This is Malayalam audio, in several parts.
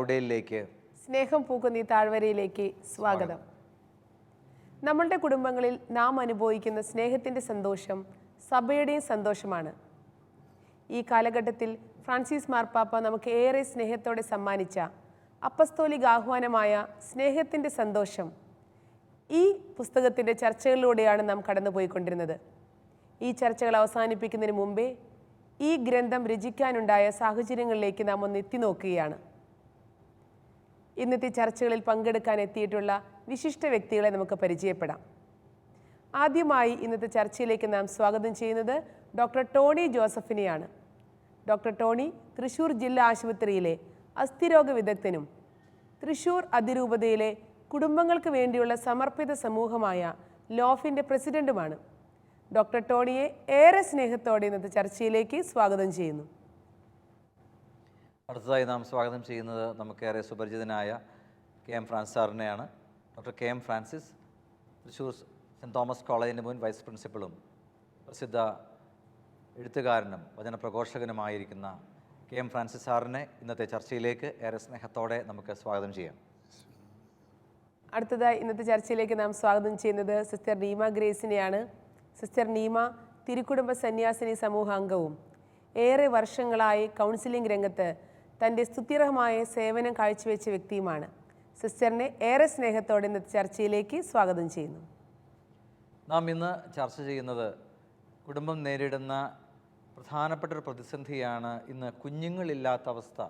ലൗഡേലിലേക്ക് സ്നേഹം പൂക്കുന്ന ഈ താഴ്വരയിലേക്ക് സ്വാഗതം. നമ്മളുടെ കുടുംബങ്ങളിൽ നാം അനുഭവിക്കുന്ന സ്നേഹത്തിന്റെ സന്തോഷം സഭയുടെയും സന്തോഷമാണ്. ഈ കാലഘട്ടത്തിൽ ഫ്രാൻസിസ് മാർപ്പാപ്പ നമുക്ക് ഏറെ സ്നേഹത്തോടെ സമ്മാനിച്ച അപ്പസ്തോലിക ആഹ്വാനമായ സ്നേഹത്തിന്റെ സന്തോഷം ഈ പുസ്തകത്തിന്റെ ചർച്ചകളിലൂടെയാണ് നാം കടന്നുപോയിക്കൊണ്ടിരുന്നത്. ഈ ചർച്ചകൾ അവസാനിപ്പിക്കുന്നതിന് മുമ്പേ ഈ ഗ്രന്ഥം രചിക്കാനുണ്ടായ സാഹചര്യങ്ങളിലേക്ക് നാം ഒന്ന് എത്തി നോക്കുകയാണ്. ഇന്നത്തെ ചർച്ചകളിൽ പങ്കെടുക്കാൻ എത്തിയിട്ടുള്ള വിശിഷ്ട വ്യക്തികളെ നമുക്ക് പരിചയപ്പെടാം. ആദ്യമായി ഇന്നത്തെ ചർച്ചയിലേക്ക് നാം സ്വാഗതം ചെയ്യുന്നത് ഡോക്ടർ ടോണി ജോസഫിനെയാണ്. ഡോക്ടർ ടോണി തൃശൂർ ജില്ലാ ആശുപത്രിയിലെ അസ്ഥിരോഗ വിദഗ്ധനും തൃശൂർ അതിരൂപതയിലെ കുടുംബങ്ങൾക്ക് വേണ്ടിയുള്ള സമർപ്പിത സമൂഹമായ ലോഫിന്റെ പ്രസിഡന്റുമാണ്. ഡോക്ടർ ടോണിയെ ഏറെ സ്നേഹത്തോടെ ഇന്നത്തെ ചർച്ചയിലേക്ക് സ്വാഗതം ചെയ്യുന്നു. അടുത്തതായി നാം സ്വാഗതം ചെയ്യുന്നത് നമുക്കേറെ സുപരിചിതനായ K M France സാറിനെയാണ്. Doctor K M Francis Thrissur saint Thomas കോളേജിന്റെ മുൻ വൈസ് പ്രിൻസിപ്പളും പ്രസിദ്ധ എഴുത്തുകാരനും വചനപ്രഘോഷകനുമായിരിക്കുന്ന കെ എം ഫ്രാൻസിസ് സാറിനെ ഇന്നത്തെ ചർച്ചയിലേക്ക് ഏറെ സ്നേഹത്തോടെ നമുക്ക് സ്വാഗതം ചെയ്യാം. അടുത്തതായി ഇന്നത്തെ ചർച്ചയിലേക്ക് നാം സ്വാഗതം ചെയ്യുന്നത് സിസ്റ്റർ നീമ ഗ്രേസിനെയാണ്. സിസ്റ്റർ നീമ തിരുക്കുടുംബ സന്യാസിനി സമൂഹാംഗവും. ഏറെ വർഷങ്ങളായി കൗൺസിലിംഗ് രംഗത്ത് തന്റെ സ്തുത്യർഹമായ സേവനം കാഴ്ചവെച്ച വ്യക്തിയുമാണ്. സിസ്റ്ററിനെ ഏറെ സ്നേഹത്തോടെ ഇന്നത്തെ ചർച്ചയിലേക്ക് സ്വാഗതം ചെയ്യുന്നു. നാം ഇന്ന് ചർച്ച ചെയ്യുന്നത് കുടുംബം നേരിടുന്ന പ്രധാനപ്പെട്ട ഒരു പ്രതിസന്ധിയാണ് ഇന്ന് കുഞ്ഞുങ്ങളില്ലാത്ത അവസ്ഥ.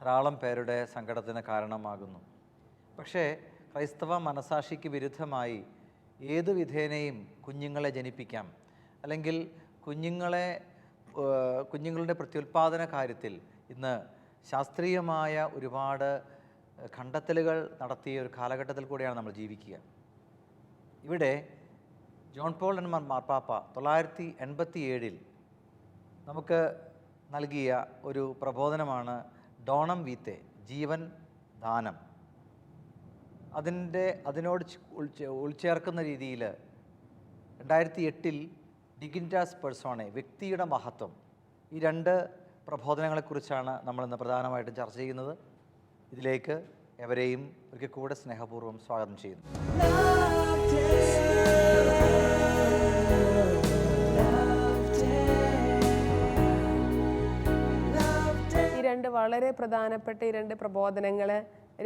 ധാരാളം പേരുടെ സങ്കടത്തിന് കാരണമാകുന്നു. പക്ഷേ ക്രൈസ്തവ മനസാക്ഷിക്ക് വിരുദ്ധമായി ഏതു വിധേനയും കുഞ്ഞുങ്ങളെ ജനിപ്പിക്കാം. അല്ലെങ്കിൽ കുഞ്ഞുങ്ങളെ കുഞ്ഞുങ്ങളുടെ പ്രത്യുൽപാദന കാര്യത്തിൽ ഇന്ന് ശാസ്ത്രീയമായ ഒരുപാട് കണ്ടെത്തലുകൾ നടത്തിയ ഒരു കാലഘട്ടത്തിൽ കൂടിയാണ് നമ്മൾ ജീവിക്കുക. ഇവിടെ ജോൺ പോൾ എൻ മാർ- മാർപ്പാപ്പ തൊള്ളായിരത്തി എൺപത്തി ഏഴിൽ നമുക്ക് നൽകിയ ഒരു പ്രബോധനമാണ് ഡോണം വീത്തെ ജീവൻ ദാനം. അതിന്റെ അതിനോട് ഉൾച്ചേർക്കുന്ന രീതിയിൽ രണ്ടായിരത്തി എട്ടിൽ ഡിഗിന്റാസ് പേഴ്സോണെ വ്യക്തിയുടെ മഹത്വം ഈ രണ്ട് പ്രബോധനങ്ങളെക്കുറിച്ചാണ് നമ്മളിന്ന് പ്രധാനമായിട്ടും ചർച്ച ചെയ്യുന്നത്. ഇതിലേക്ക് എവരെയും ഒരിക്കൽ കൂടെ സ്നേഹപൂർവം സ്വാഗതം ചെയ്യുന്നു. ഈ രണ്ട് വളരെ പ്രധാനപ്പെട്ട ഈ രണ്ട് പ്രബോധനങ്ങൾ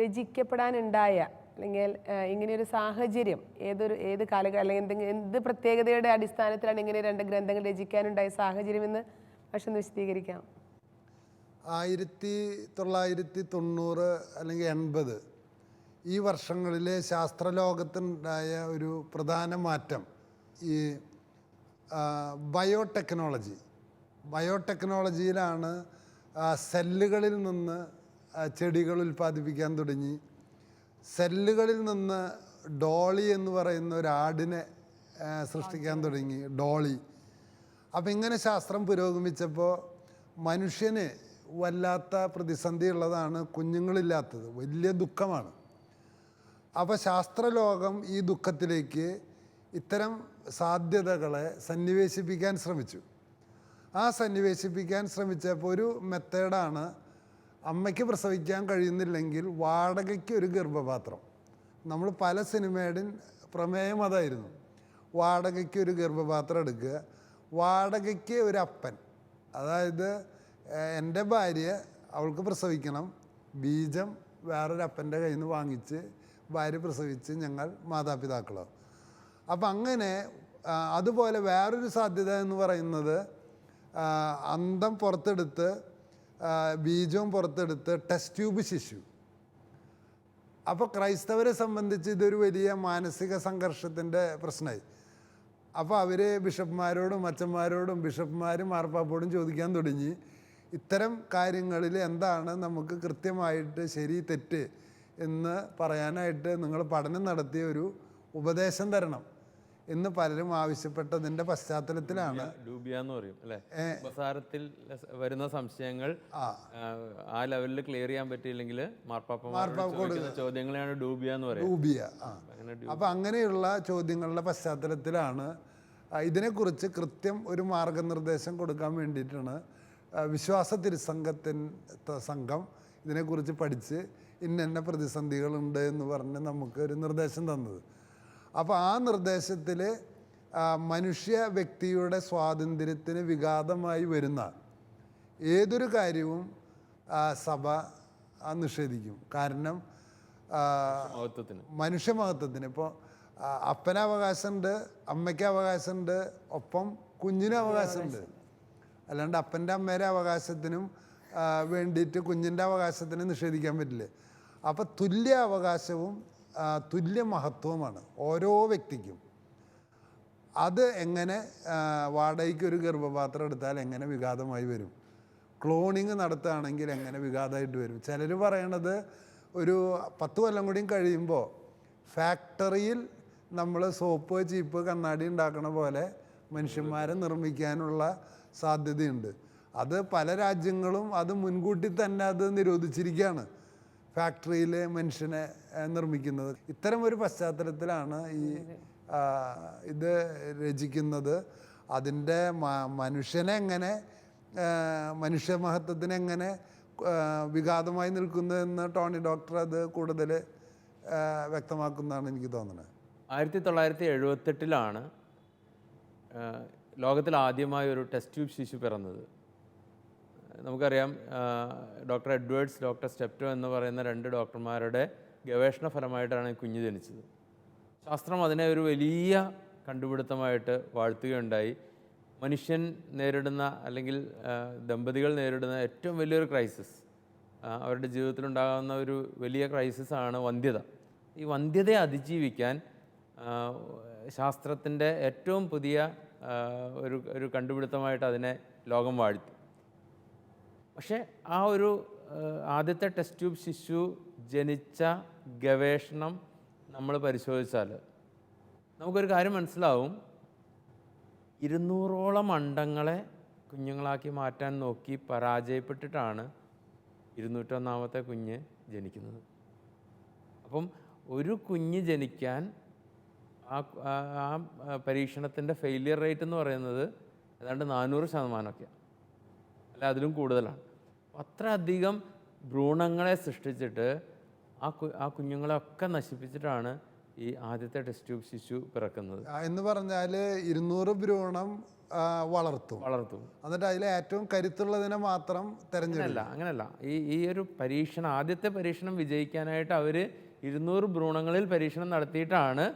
രചിക്കപ്പെടാനുണ്ടായ അല്ലെങ്കിൽ ഇങ്ങനെയൊരു സാഹചര്യം ഏതൊരു ഏത് കാലഘട്ടം അല്ലെങ്കിൽ എന്തെങ്കിലും എന്ത് പ്രത്യേകതയുടെ അടിസ്ഥാനത്തിലാണ് ഇങ്ങനെ രണ്ട് ഗ്രന്ഥങ്ങൾ രചിക്കാനുണ്ടായ സാഹചര്യം എന്ന് പക്ഷെ ഒന്ന് വിശദീകരിക്കാം. ആയിരത്തി തൊള്ളായിരത്തി തൊണ്ണൂറ് അല്ലെങ്കിൽ എൺപത് ഈ വർഷങ്ങളിലെ ശാസ്ത്രലോകത്തുണ്ടായ ഒരു പ്രധാന മാറ്റം ഈ ബയോടെക്നോളജി. ബയോടെക്നോളജിയിലാണ് സെല്ലുകളിൽ നിന്ന് ചെടികൾ ഉൽപ്പാദിപ്പിക്കാൻ തുടങ്ങി. സെല്ലുകളിൽ നിന്ന് ഡോളി എന്ന് പറയുന്ന ഒരു ആടിനെ സൃഷ്ടിക്കാൻ തുടങ്ങി. ഡോളി. അപ്പം ഇങ്ങനെ ശാസ്ത്രം പുരോഗമിച്ചപ്പോൾ മനുഷ്യന് വല്ലാത്ത പ്രതിസന്ധി ഉള്ളതാണ് കുഞ്ഞുങ്ങളില്ലാത്തത്. വലിയ ദുഃഖമാണ്. അപ്പോൾ ശാസ്ത്രലോകം ഈ ദുഃഖത്തിലേക്ക് ഇത്തരം സാധ്യതകളെ സന്നിവേശിപ്പിക്കാൻ ശ്രമിച്ചു. ആ സന്നിവേശിപ്പിക്കാൻ ശ്രമിച്ചപ്പോൾ ഒരു മെത്തേഡാണ് അമ്മയ്ക്ക് പ്രസവിക്കാൻ കഴിയുന്നില്ലെങ്കിൽ വാടകയ്ക്ക് ഒരു ഗർഭപാത്രം. നമ്മൾ പല സിനിമയുടെയും പ്രമേയം അതായിരുന്നു. വാടകയ്ക്ക് ഒരു ഗർഭപാത്രം എടുക്കുക. വാടകയ്ക്ക് ഒരു അപ്പൻ. അതായത് എന്റെ ഭാര്യ അവൾക്ക് പ്രസവിക്കണം. ബീജം വേറൊരു അപ്പന്റെ കയ്യിൽ നിന്ന് വാങ്ങിച്ച് ഭാര്യ പ്രസവിച്ച് ഞങ്ങൾ മാതാപിതാക്കളാവും അപ്പം അങ്ങനെ അതുപോലെ വേറൊരു സാധ്യത എന്ന് പറയുന്നത് അന്തം പുറത്തെടുത്ത് ബീജവും പുറത്തെടുത്ത് ടെസ്റ്റ് ട്യൂബ് ശിശു. അപ്പോൾ ക്രൈസ്തവരെ സംബന്ധിച്ച് ഇതൊരു വലിയ മാനസിക സംഘർഷത്തിന്റെ പ്രശ്നമായി. അപ്പോൾ അവർ ബിഷപ്പ്മാരോടും അച്ഛന്മാരോടും ബിഷപ്പ്മാരും മാർപ്പാപ്പോടും ചോദിക്കാൻ തുടങ്ങി. ഇത്തരം കാര്യങ്ങളിൽ എന്താണ് നമുക്ക് കൃത്യമായിട്ട് ശരി തെറ്റ് എന്ന് പറയാനായിട്ട് നിങ്ങൾ പഠനം നടത്തിയ ഒരു ഉപദേശം തരണം എന്ന് പലരും ആവശ്യപ്പെട്ടതിന്റെ പശ്ചാത്തലത്തിലാണ്. ഡൂബിയ എന്ന് പറയും അല്ലെ? ഉപസാരത്തിൽ വരുന്ന സംശയങ്ങൾ ആ. ലെവലിൽ ക്ലിയർ ചെയ്യാൻ പറ്റിയില്ലെങ്കിൽ ചോദിക്കുന്ന ചോദ്യങ്ങളെയാണ് ഡൂബിയ എന്ന് പറയുന്നത്. ഡൂബിയ അപ്പം അങ്ങനെയുള്ള ചോദ്യങ്ങളുടെ പശ്ചാത്തലത്തിലാണ് ഇതിനെക്കുറിച്ച് കൃത്യം ഒരു മാർഗനിർദ്ദേശം കൊടുക്കാൻ വേണ്ടിയിട്ടാണ് വിശ്വാസ തിരുസംഘത്തിൻ സംഘം ഇതിനെക്കുറിച്ച് പഠിച്ച് ഇന്ന പ്രതിസന്ധികളുണ്ട് എന്ന് പറഞ്ഞ് നമുക്ക് ഒരു നിർദ്ദേശം തന്നത്. അപ്പോൾ ആ നിർദ്ദേശത്തിൽ മനുഷ്യ വ്യക്തിയുടെ സ്വാതന്ത്ര്യത്തിന് വിഘാതമായി വരുന്ന ഏതൊരു കാര്യവും സഭ നിഷേധിക്കും. കാരണം മനുഷ്യമഹത്വത്തിന് ഇപ്പോൾ അപ്പന് അവകാശമുണ്ട് അമ്മയ്ക്ക് അവകാശമുണ്ട് ഒപ്പം കുഞ്ഞിന് അവകാശമുണ്ട് അല്ലാണ്ട് അപ്പന്റെ അമ്മേരെ അവകാശത്തിനും വേണ്ടിയിട്ട് കുഞ്ഞിന്റെ അവകാശത്തിനും നിഷേധിക്കാൻ പറ്റില്ല? അപ്പം തുല്യ അവകാശവും തുല്യ മഹത്വവുമാണ് ഓരോ വ്യക്തിക്കും. അത് എങ്ങനെ വാടകയ്ക്ക് ഒരു ഗർഭപാത്രം എടുത്താൽ എങ്ങനെ വിഘാതമായി വരും? ക്ലോണിങ് നടത്തുകയാണെങ്കിൽ എങ്ങനെ വിഘാതമായിട്ട് വരും? ചിലർ പറയണത് ഒരു പത്ത് കൊല്ലം കൂടിയും കഴിയുമ്പോൾ ഫാക്ടറിയിൽ നമ്മൾ സോപ്പ് ചീപ്പ് കണ്ണാടി ഉണ്ടാക്കണ പോലെ മനുഷ്യന്മാരെ നിർമ്മിക്കാനുള്ള സാധ്യതയുണ്ട്. അത് പല രാജ്യങ്ങളും അത് മുൻകൂട്ടി തന്നെ അത് നിരോധിച്ചിരിക്കുകയാണ്. ഫാക്ടറിയിലെ മനുഷ്യനെ നിർമ്മിക്കുന്നത്. ഇത്തരം ഒരു പശ്ചാത്തലത്തിലാണ് ഈ ഇത് രചിക്കുന്നത്. അതിന്റെ മ- മനുഷ്യനെ എങ്ങനെ മനുഷ്യ മഹത്വത്തിന് എങ്ങനെ വിഘാതമായി നിൽക്കുന്നതെന്ന് ടോണി ഡോക്ടർ അത് കൂടുതൽ വ്യക്തമാക്കുന്നതാണ് എനിക്ക് തോന്നുന്നത്. ആയിരത്തി തൊള്ളായിരത്തി എഴുപത്തെട്ടിലാണ് ലോകത്തിൽ ആദ്യമായ ഒരു ടെസ്റ്റ് ട്യൂബ് ശിശു പിറന്നത്. നമുക്കറിയാം ഡോക്ടർ എഡ്വേർഡ്സ് ഡോക്ടർ സ്റ്റെപ്റ്റോ എന്ന് പറയുന്ന രണ്ട് ഡോക്ടർമാരുടെ ഗവേഷണ ഫലമായിട്ടാണ് കുഞ്ഞ് ജനിച്ചത്. ശാസ്ത്രം അതിനെ ഒരു വലിയ കണ്ടുപിടുത്തമായിട്ട് വാഴ്ത്തുകയുണ്ടായി. മനുഷ്യൻ നേരിടുന്ന അല്ലെങ്കിൽ ദമ്പതികൾ നേരിടുന്ന ഏറ്റവും വലിയൊരു ക്രൈസിസ് അവരുടെ ജീവിതത്തിലുണ്ടാകുന്ന ഒരു വലിയ ക്രൈസിസാണ് വന്ധ്യത. ഈ വന്ധ്യതയെ അതിജീവിക്കാൻ ശാസ്ത്രത്തിന്റെ ഏറ്റവും പുതിയ ഒരു ഒരു കണ്ടുപിടുത്തമായിട്ട് അതിനെ ലോകം വാഴ്ത്തി. പക്ഷേ ആ ഒരു ആദ്യത്തെ ടെസ്റ്റ് ട്യൂബ് ശിശു ജനിച്ച ഗവേഷണം നമ്മൾ പരിശോധിച്ചാൽ നമുക്കൊരു കാര്യം മനസ്സിലാവും. ഇരുന്നൂറോളം അണ്ടങ്ങളെ കുഞ്ഞുങ്ങളാക്കി മാറ്റാൻ നോക്കി പരാജയപ്പെട്ടിട്ടാണ് ഇരുന്നൂറ്റൊന്നാമത്തെ കുഞ്ഞ് ജനിക്കുന്നത്. അപ്പം ഒരു കുഞ്ഞ് ജനിക്കാൻ ആ ആ പരീക്ഷണത്തിന്റെ ഫെയിലിയർ റേറ്റ് എന്ന് പറയുന്നത് ഏതാണ്ട് നാനൂറ് ശതമാനമൊക്കെയാണ് അല്ല അതിലും കൂടുതലാണ്. അത്ര അധികം ഭ്രൂണങ്ങളെ സൃഷ്ടിച്ചിട്ട് ആ കു ആ കുഞ്ഞുങ്ങളെയൊക്കെ നശിപ്പിച്ചിട്ടാണ് ഈ ആദ്യത്തെ ടെസ്റ്റ് ട്യൂബ് ശിശു പിറക്കുന്നത്. എന്ന് പറഞ്ഞാൽ ഇരുന്നൂറ് ഭ്രൂണം വളർത്തും. വളർത്തും. എന്നിട്ട് അതിൽ ഏറ്റവും കരുത്തുള്ളതിനെ മാത്രം തിരഞ്ഞെടുക്കില്ല അങ്ങനെയല്ല അങ്ങനല്ല ഈ ഈ ഒരു പരീക്ഷണം ആദ്യത്തെ പരീക്ഷണം വിജയിക്കാനായിട്ട് അവർ ഇരുന്നൂറ് ഭ്രൂണങ്ങളിൽ പരീക്ഷണം നടത്തിയിട്ടാണ്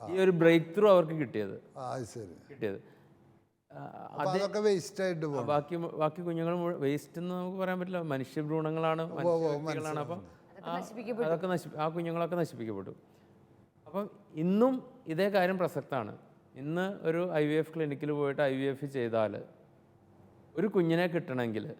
ഈ ഒരു ബ്രേക്ക് ത്രൂ അവർക്ക് കിട്ടിയത്. ആ ശരി. കിട്ടിയത്. അപ്പൊ അതൊക്കെ വേസ്റ്റ് ആയിട്ട് പോകും ബാക്കി ബാക്കി കുഞ്ഞുങ്ങൾ വേസ്റ്റ് എന്ന് നമുക്ക് പറയാൻ പറ്റില്ല. മനുഷ്യ ഭ്രൂണങ്ങളാണ് അപ്പം ആ- അതൊക്കെ നശി ആ കുഞ്ഞുങ്ങളൊക്കെ നശിപ്പിക്കപ്പെട്ടു. അപ്പം ഇന്നും ഇതേ കാര്യം പ്രസക്തമാണ്. ഇന്ന് ഒരു ഐ വി എഫ് ക്ലിനിക്കിൽ പോയിട്ട് ഐ വി എഫ് ചെയ്താൽ ഒരു കുഞ്ഞിനെ കിട്ടണമെങ്കിൽ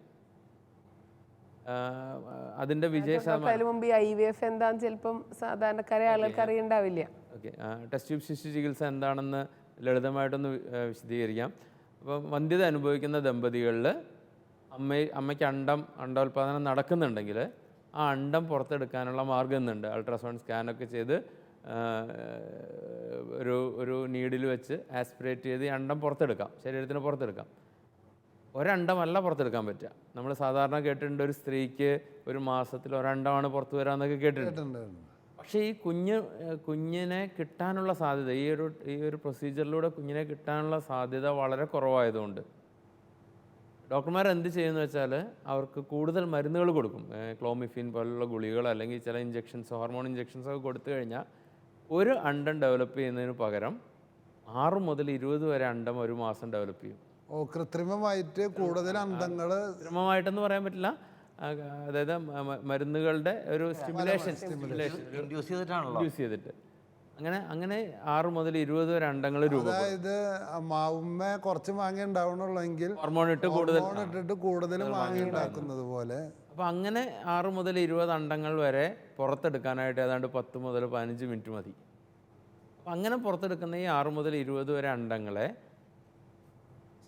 അതിന്റെ വിജയ ശതമാനം. മുമ്പ് ഈ ഐ വി എഫ് എന്താന്ന് ചിലപ്പം സാധാരണക്കാരെ ആളുകൾക്ക് അറിയണ്ടാവില്ല ഓക്കെ ടെസ്റ്റ് ട്യൂബ് ശിശു ചികിത്സ എന്താണെന്ന് ലളിതമായിട്ടൊന്ന് വിശദീകരിക്കാം. അപ്പം വന്ധ്യത അനുഭവിക്കുന്ന ദമ്പതികളിൽ അമ്മ അമ്മയ്ക്ക് അണ്ടം അണ്ടോൽപാദനം നടക്കുന്നുണ്ടെങ്കിൽ ആ അണ്ടം പുറത്തെടുക്കാനുള്ള മാർഗം എന്നുണ്ട് അൾട്രാസൗണ്ട് സ്കാനൊക്കെ ചെയ്ത് ഒരു ഒരു നീഡിൽ വെച്ച് ആസ്പിറേറ്റ് ചെയ്ത് ഈ അണ്ടം പുറത്തെടുക്കാം. ശരീരത്തിന് പുറത്തെടുക്കാം. ഒരണ്ടമല്ല പുറത്തെടുക്കാൻ പറ്റുക. നമ്മൾ സാധാരണ കേട്ടിട്ടുണ്ട് ഒരു സ്ത്രീക്ക് ഒരു മാസത്തിൽ ഒരണ്ടമാണ് പുറത്ത് വരാമെന്നൊക്കെ കേട്ടിട്ടുണ്ട്. പക്ഷേ ഈ കുഞ്ഞ് കുഞ്ഞിനെ കിട്ടാനുള്ള സാധ്യത ഈ ഒരു ഈ ഒരു പ്രൊസീജിയറിലൂടെ കുഞ്ഞിനെ കിട്ടാനുള്ള സാധ്യത വളരെ കുറവായതുകൊണ്ട്. ഡോക്ടർമാർ എന്ത് ചെയ്യുന്നു വെച്ചാൽ അവർക്ക് കൂടുതൽ മരുന്നുകൾ കൊടുക്കും. ക്ലോമിഫിൻ പോലുള്ള ഗുളികൾ അല്ലെങ്കിൽ ചില ഇഞ്ചെക്ഷൻസ് ഹോർമോൺ ഇഞ്ചെക്ഷൻസ് ഒക്കെ കൊടുത്തു കഴിഞ്ഞാൽ ഒരു അണ്ടം ഡെവലപ്പ് ചെയ്യുന്നതിന് പകരം ആറ് മുതൽ ഇരുപത് വരെ അണ്ടം ഒരു മാസം ഡെവലപ്പ് ചെയ്യും. ഓ കൃത്രിമമായിട്ട് കൂടുതൽ അന്തങ്ങൾ കൃത്രിമമായിട്ടെന്ന് പറയാൻ പറ്റില്ല. അതായത് മരുന്നുകളുടെ ഒരു സ്റ്റിമുലേഷൻ സ്റ്റിമുലേഷൻ ഇൻഡ്യൂസ് ചെയ്തിട്ടാണല്ലോ. ചെയ്തിട്ട്. അങ്ങനെ അങ്ങനെ ആറ് മുതൽ ഇരുപത് വരെ അണ്ടങ്ങൾ രൂപ അതായത് മാവുമ്മ കുറച്ച് മാങ്ങ ഉണ്ടാവണമെങ്കിൽ ഹോർമോൺ ഇട്ട് കൂടുതൽ ഹോർമോൺ ഇട്ടിട്ട് കൂടുതൽ മാങ്ങ ഉണ്ടാക്കുന്നത് പോലെ. അപ്പോൾ അങ്ങനെ ആറ് മുതൽ ഇരുപത് അണ്ടങ്ങൾ വരെ പുറത്തെടുക്കാനായിട്ട് ഏതാണ്ട് പത്ത് മുതൽ പതിനഞ്ച് മിനിറ്റ് മതി. അപ്പം അങ്ങനെ പുറത്തെടുക്കുന്ന ഈ ആറ് മുതൽ ഇരുപത് വരെ അണ്ടങ്ങളെ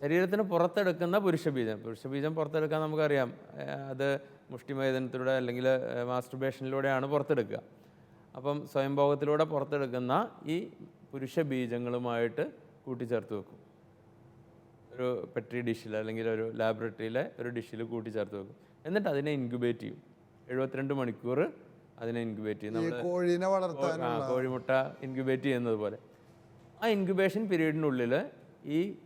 ശരീരത്തിന് പുറത്തെടുക്കുന്ന പുരുഷബീജം. പുരുഷബീജം പുറത്തെടുക്കാൻ നമുക്കറിയാം. അത് മുഷ്ടിമേദനത്തിലൂടെ അല്ലെങ്കിൽ മാസ്റ്റർബേഷനിലൂടെയാണ് പുറത്തെടുക്കുക. അപ്പം സ്വയംഭോഗത്തിലൂടെ പുറത്തെടുക്കുന്ന ഈ പുരുഷ ബീജങ്ങളുമായിട്ട് കൂട്ടിച്ചേർത്ത് വെക്കും. ഒരു പെട്രി ഡിഷിൽ അല്ലെങ്കിൽ ഒരു ലാബറട്ടറിയിലെ ഒരു ഡിഷിൽ കൂട്ടിച്ചേർത്ത് വെക്കും. എന്നിട്ട് അതിനെ ഇൻക്യുബേറ്റ് ചെയ്യും. എഴുപത്തിരണ്ട് മണിക്കൂർ അതിനെ ഇൻക്യുബേറ്റ് ചെയ്യും. നമ്മൾ കോഴിനെ വളർത്താൻ കോഴിമുട്ട ഇൻക്യുബേറ്റ് ചെയ്യുന്നത് പോലെ. ആ ഇൻക്യുബേഷൻ പീരീഡിനുള്ളിൽ ഈ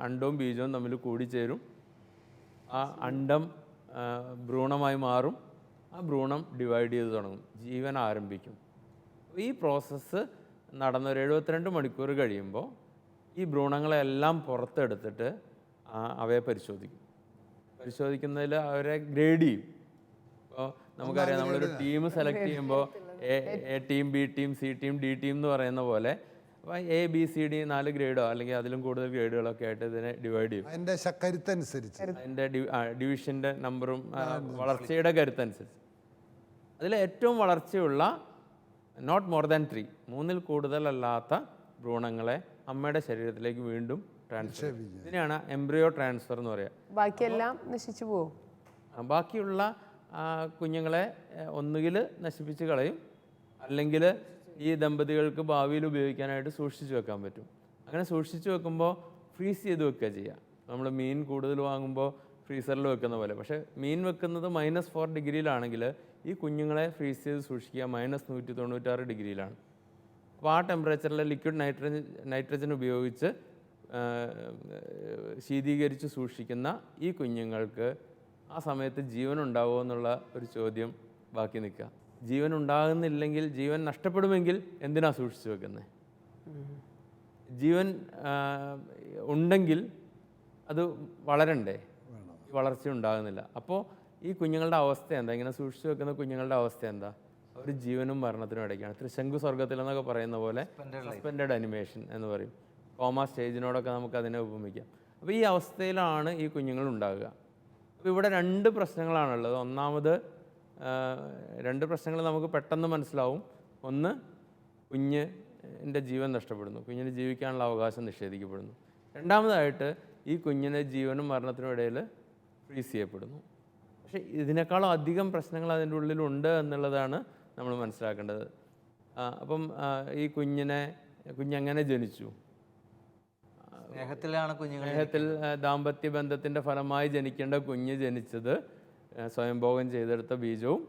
അണ്ടവും ബീജവും തമ്മിൽ കൂടിച്ചേരും. ആ അണ്ടം ഭ്രൂണമായി മാറും. ആ ഭ്രൂണം ഡിവൈഡ് ചെയ്ത് തുടങ്ങും. ജീവൻ ആരംഭിക്കും. ഈ പ്രോസസ്സ് നടന്ന ഒരു എഴുപത്തിരണ്ട് മണിക്കൂർ കഴിയുമ്പോൾ ഈ ഭ്രൂണങ്ങളെല്ലാം പുറത്തെടുത്തിട്ട് അവയെ പരിശോധിക്കും. പരിശോധിക്കുന്നതിൽ അവരെ ഗ്രേഡ് ചെയ്യും. ഇപ്പോൾ നമുക്കറിയാം നമ്മളൊരു ടീം സെലക്ട് ചെയ്യുമ്പോൾ A team B team C team D team എന്ന് പറയുന്ന പോലെ അപ്പോൾ എ ബി സി ഡി നാല് ഗ്രേഡോ അല്ലെങ്കിൽ അതിലും കൂടുതൽ ഗ്രേഡുകളൊക്കെ ആയിട്ട് ഇതിനെ ഡിവൈഡ് ചെയ്യും. അതിന്റെ കരുത്തനുസരിച്ച്. അതിന്റെ ഡിവിഷന്റെ നമ്പറും വളർച്ചയുടെ കരുത്തനുസരിച്ച്. അതിൽ ഏറ്റവും വളർച്ചയുള്ള നോട്ട് മോർ ദാൻ ത്രീ മൂന്നിൽ കൂടുതലല്ലാത്ത ഭ്രൂണങ്ങളെ അമ്മയുടെ ശരീരത്തിലേക്ക് വീണ്ടും ട്രാൻസ്ഫർ ഇതിനെയാണ് എംബ്രിയോ ട്രാൻസ്ഫർ എന്ന് പറയുക ബാക്കിയെല്ലാം നശിച്ചു പോകും ബാക്കിയുള്ള കുഞ്ഞുങ്ങളെ ഒന്നുകിൽ നശിപ്പിച്ച് കളയും അല്ലെങ്കിൽ ഈ ദമ്പതികൾക്ക് ഭാവിയിൽ ഉപയോഗിക്കാനായിട്ട് സൂക്ഷിച്ചു വെക്കാൻ പറ്റും. അങ്ങനെ സൂക്ഷിച്ചു വെക്കുമ്പോൾ ഫ്രീസ് ചെയ്ത് വെക്കുക ചെയ്യുക. നമ്മൾ മീൻ കൂടുതൽ വാങ്ങുമ്പോൾ ഫ്രീസറിൽ വെക്കുന്ന പോലെ. പക്ഷേ മീൻ വെക്കുന്നത് മൈനസ് ഫോർ ഡിഗ്രിയിലാണെങ്കിൽ ഈ കുഞ്ഞുങ്ങളെ ഫ്രീസ് ചെയ്ത് സൂക്ഷിക്കുക മൈനസ് നൂറ്റി തൊണ്ണൂറ്റാറ് ഡിഗ്രിയിലാണ്. അപ്പോൾ ആ ടെമ്പറേച്ചറിൽ ലിക്വിഡ് നൈട്രജൻ നൈട്രജൻ ഉപയോഗിച്ച് ശീതീകരിച്ച് സൂക്ഷിക്കുന്ന ഈ കുഞ്ഞുങ്ങൾക്ക് ആ സമയത്ത് ജീവനുണ്ടാവുമോ എന്നുള്ള ഒരു ചോദ്യം ബാക്കി നിൽക്കുക. ജീവൻ ഉണ്ടാകുന്നില്ലെങ്കിൽ ജീവൻ നഷ്ടപ്പെടുമെങ്കിൽ എന്തിനാ സൂക്ഷിച്ചു വെക്കുന്നത് ജീവൻ ഉണ്ടെങ്കിൽ അത് വളരണ്ടേ? ഈ വളർച്ച ഉണ്ടാകുന്നില്ല. അപ്പോൾ ഈ കുഞ്ഞുങ്ങളുടെ അവസ്ഥ എന്താ? ഇങ്ങനെ സൂക്ഷിച്ചു വെക്കുന്ന കുഞ്ഞുങ്ങളുടെ അവസ്ഥ എന്താ? അവർ ജീവനും മരണത്തിനും ഇടയ്ക്കാണ്. ത്രിശങ്കു സ്വർഗത്തിൽ എന്നൊക്കെ പറയുന്ന പോലെ സസ്പെൻഡഡ് അനിമേഷൻ എന്ന് പറയും. കോമ സ്റ്റേജിനോടൊക്കെ നമുക്ക് അതിനെ ഉപമിക്കാം. അപ്പോൾ ഈ അവസ്ഥയിലാണ് ഈ കുഞ്ഞുങ്ങൾ ഉണ്ടാകുക. അപ്പോൾ ഇവിടെ രണ്ട് പ്രശ്നങ്ങളാണുള്ളത്. ഒന്നാമത് രണ്ട് പ്രശ്നങ്ങൾ നമുക്ക് പെട്ടെന്ന് മനസ്സിലാവും. ഒന്ന് കുഞ്ഞ് എന്റെ ജീവൻ നഷ്ടപ്പെടുന്നു. കുഞ്ഞിന് ജീവിക്കാനുള്ള അവകാശം നിഷേധിക്കപ്പെടുന്നു. രണ്ടാമതായിട്ട് ഈ കുഞ്ഞിന്റെ ജീവനും മരണത്തിനും ഇടയിൽ ഫ്രീസ് ചെയ്യപ്പെടുന്നു. പക്ഷേ ഇതിനേക്കാളും അധികം പ്രശ്നങ്ങൾ അതിന്റെ ഉള്ളിലുണ്ട് എന്നുള്ളതാണ് നമ്മൾ മനസ്സിലാക്കേണ്ടത്. അപ്പം ഈ കുഞ്ഞിനെ കുഞ്ഞെങ്ങനെ ജനിച്ചു? സ്നേഹത്തിലാണ് കുഞ്ഞു സ്നേഹത്തിൽ ദാമ്പത്യ ബന്ധത്തിന്റെ ഫലമായി ജനിക്കേണ്ട കുഞ്ഞ് ജനിച്ചത് സ്വയംഭോഗം ചെയ്തെടുത്ത ബീജവും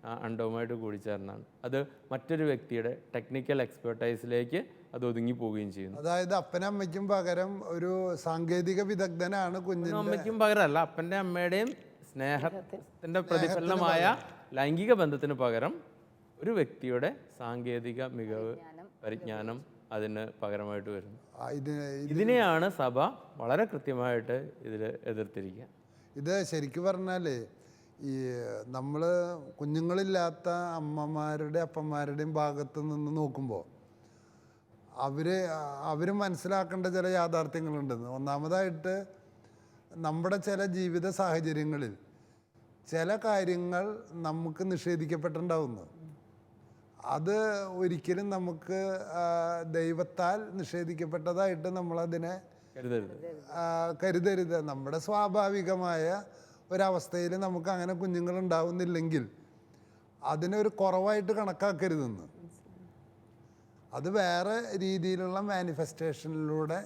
ആ, അണ്ടവുമായിട്ട് കൂടിച്ചേർന്നാണ്. അത് മറ്റൊരു വ്യക്തിയുടെ ടെക്നിക്കൽ എക്സ്പെർട്ടൈസിലേക്ക് അത് ഒതുങ്ങി പോവുകയും ചെയ്യുന്നു. അതായത് അപ്പനമ്മയ്ക്കും പകരം ഒരു സാങ്കേതിക വിദഗ്ധനാണ് കുഞ്ഞിന് അപ്പനും അമ്മയ്ക്കും പകരമല്ല അപ്പന്റെ അമ്മയുടെയും സ്നേഹത്തിന്റെ പ്രതിഫലനമായ ലൈംഗിക ബന്ധത്തിന് പകരം ഒരു വ്യക്തിയുടെ സാങ്കേതിക മികവ് പരിജ്ഞാനം അതിന് പകരമായിട്ട് വരുന്നു. ഇതിനെയാണ് സഭ വളരെ കൃത്യമായിട്ട് ഇതിൽ എതിർത്തിരിക്കുക. ഇത് ശരിക്കും പറഞ്ഞാൽ ഈ നമ്മൾ കുഞ്ഞുങ്ങളില്ലാത്ത അമ്മമാരുടെ അപ്പന്മാരുടെയും ഭാഗത്ത് നിന്ന് നോക്കുമ്പോൾ അവർ അവർ മനസ്സിലാക്കേണ്ട ചില യാഥാർത്ഥ്യങ്ങളുണ്ടെന്ന് ഒന്നാമതായിട്ട് നമ്മുടെ ചില ജീവിത സാഹചര്യങ്ങളിൽ ചില കാര്യങ്ങൾ നമുക്ക് നിഷേധിക്കപ്പെട്ടിട്ടുണ്ടാവുന്നു. അത് ഒരിക്കലും നമുക്ക് ദൈവത്താൽ നിഷേധിക്കപ്പെട്ടതായിട്ട് നമ്മളതിനെ കരുതരുത്. കരുതരുത്. നമ്മുടെ സ്വാഭാവികമായ ഒരവസ്ഥയിൽ നമുക്ക് അങ്ങനെ കുഞ്ഞുങ്ങൾ ഉണ്ടാവുന്നില്ലെങ്കിൽ ഒരു കുറവായിട്ട് കണക്കാക്കരുതെന്ന്. അത് വേറെ രീതിയിലുള്ള മാനിഫെസ്റ്റേഷനിലൂടെ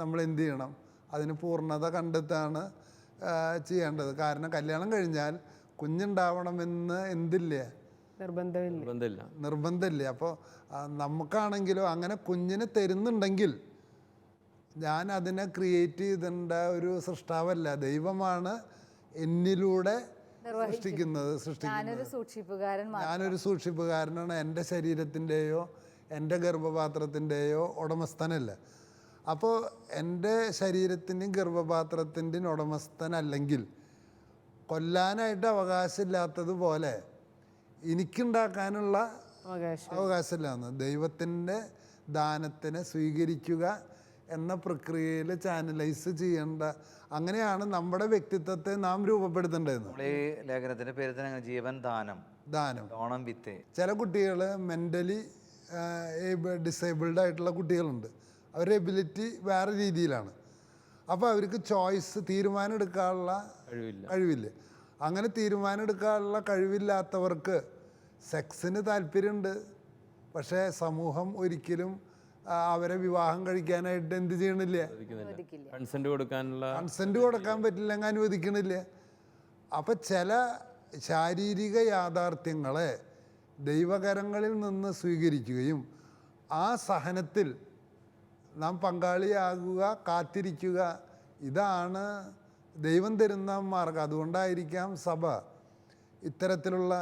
നമ്മൾ എന്ത് ചെയ്യണം? അതിന് പൂർണത കണ്ടെത്താണ് ചെയ്യേണ്ടത്. കാരണം കല്യാണം കഴിഞ്ഞാൽ കുഞ്ഞുണ്ടാവണമെന്ന് എന്തില്ല? നിർബന്ധമില്ല. ബന്ധമില്ല നിർബന്ധമില്ല. അപ്പോൾ നമുക്കാണെങ്കിലോ അങ്ങനെ കുഞ്ഞിന് തരുന്നുണ്ടെങ്കിൽ ഞാൻ അതിനെ ക്രിയേറ്റ് ചെയ്തിട്ടുണ്ട ഒരു സൃഷ്ടാവല്ല. ദൈവമാണ് എന്നിലൂടെ സൃഷ്ടിക്കുന്നത് സൃഷ്ടിക്കുന്നത്. ഞാനൊരു സൂക്ഷിപ്പുകാരൻ ഞാനൊരു സൂക്ഷിപ്പുകാരനാണ്. എന്റെ ശരീരത്തിന്റെയോ എന്റെ ഗർഭപാത്രത്തിന്റെയോ ഉടമസ്ഥനല്ല. അപ്പോൾ എന്റെ ശരീരത്തിന്റെയും ഗർഭപാത്രത്തിന്റെയും ഉടമസ്ഥനല്ലെങ്കിൽ കൊല്ലാനായിട്ട് അവകാശമില്ലാത്തതുപോലെ എനിക്കുണ്ടാക്കാനുള്ള അവകാശം. അവകാശമില്ലാന്ന് ദൈവത്തിന്റെ ദാനത്തിനെ സ്വീകരിക്കുക എന്ന പ്രക്രിയയിൽ ചാനലൈസ് ചെയ്യേണ്ട അങ്ങനെയാണ് നമ്മുടെ വ്യക്തിത്വത്തെ നാം രൂപപ്പെടുത്തേണ്ടതെന്ന് നമ്മൾ ഈ ലേഖനത്തിന്റെ പേര് തന്നെ ജീവൻ ദാനം. ദാനം. ഓണം വിത്തെ. ചില കുട്ടികൾ മെന്റലി ഡിസേബിൾഡ് ആയിട്ടുള്ള കുട്ടികളുണ്ട്. അവരുടെ എബിലിറ്റി വേറെ രീതിയിലാണ്. അപ്പോൾ അവർക്ക് ചോയ്സ് തീരുമാനം എടുക്കാനുള്ള കഴിവില്ല. കഴിവില്ല. അങ്ങനെ തീരുമാനം എടുക്കാനുള്ള കഴിവില്ലാത്തവർക്ക് സെക്സിന് താല്പര്യമുണ്ട്. പക്ഷേ സമൂഹം ഒരിക്കലും അവരെ വിവാഹം കഴിക്കാനായിട്ട് എന്ത് ചെയ്യണില്ല? കൺസെന്റ് കൊടുക്കാനുള്ള പറ്റില്ല കൊടുക്കാൻ പറ്റില്ലെങ്കിൽ അനുവദിക്കണില്ല? അപ്പം ചില ശാരീരിക യാഥാർത്ഥ്യങ്ങളെ ദൈവകരങ്ങളിൽ നിന്ന് സ്വീകരിക്കുകയും ആ സഹനത്തിൽ നാം പങ്കാളിയാകുക കാത്തിരിക്കുക ഇതാണ് ദൈവം തരുന്ന മാർഗം. അതുകൊണ്ടായിരിക്കാം സഭ ഇത്തരത്തിലുള്ള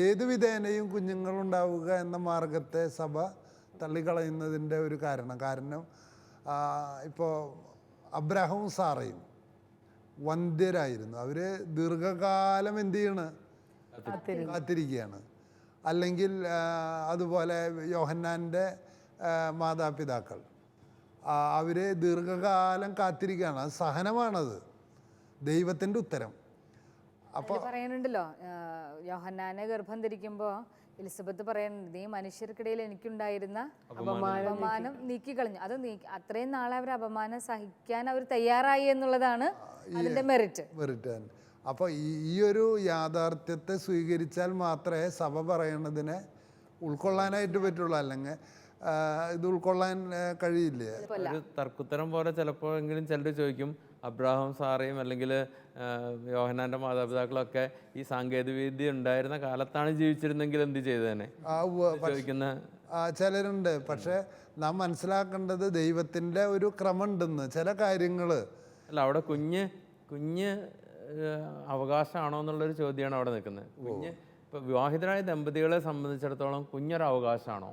ഏത് വിധേനയും കുഞ്ഞുങ്ങളുണ്ടാവുക എന്ന മാർഗത്തെ സഭ തള്ളിക്കളയുന്നതിന്റെ ഒരു കാരണം. കാരണം ഇപ്പോൾ അബ്രഹവും സാറയും വന്ധ്യരായിരുന്നു. അവർ ദീർഘകാലം എന്ത് ചെയ്യണ്? കാത്തിരിക്കുകയാണ്. അല്ലെങ്കിൽ അതുപോലെ യോഹന്നാന്റെ മാതാപിതാക്കൾ. അവർ ദീർഘകാലം കാത്തിരിക്കുകയാണ്. അത് സഹനമാണത്. ദൈവത്തിന്റെ ഉത്തരം. അപ്പോൾ പറയുന്നുണ്ടല്ലോ യോഹന്നാനെ ഗർഭം ധരിക്കുമ്പോൾ എലിസബത്ത് പറയുന്നത് നീ മനുഷ്യർക്കിടയിൽ എനിക്കുണ്ടായിരുന്ന അപമാനം നീക്കിക്കളഞ്ഞു. അത് നീക്കി അത്രയും നാളെ അവർ അപമാനം സഹിക്കാൻ അവർ തയ്യാറായി എന്നുള്ളതാണ് അതിന്റെ മെറിറ്റ് മെറിറ്റ് അപ്പോൾ ഈ ഒരു യാഥാർത്ഥ്യത്തെ സ്വീകരിച്ചാൽ മാത്രമേ സഭ പറയണതിനെ ഉൾക്കൊള്ളാനായിട്ട് പറ്റുള്ളൂ. അല്ലെങ്കിൽ ഇത് ഉൾക്കൊള്ളാൻ കഴിയില്ല? ഒരു തർക്കുത്തരം പോലെ ചിലപ്പോഴെങ്കിലും ചിലർ ചോദിക്കും അബ്രാഹാം സാറേയും അല്ലെങ്കിൽ യോഹനാന്റെ മാതാപിതാക്കളൊക്കെ ഈ സാങ്കേതിക വിദ്യ ഉണ്ടായിരുന്ന കാലത്താണ് ജീവിച്ചിരുന്നെങ്കിൽ എന്ത് ചെയ്തേനെ? ചോദിക്കുന്ന ചിലരുണ്ട്. പക്ഷെ നാം മനസ്സിലാക്കേണ്ടത് ദൈവത്തിന്റെ ഒരു ക്രമമുണ്ടെന്ന്. ചില കാര്യങ്ങൾ അല്ല അവിടെ കുഞ്ഞ് കുഞ്ഞ് അവകാശമാണോ എന്നുള്ളൊരു ചോദ്യമാണ് അവിടെ നിൽക്കുന്നത്. കുഞ്ഞ് ഇപ്പൊ വിവാഹിതരായ ദമ്പതികളെ സംബന്ധിച്ചിടത്തോളം കുഞ്ഞൊരു അവകാശമാണോ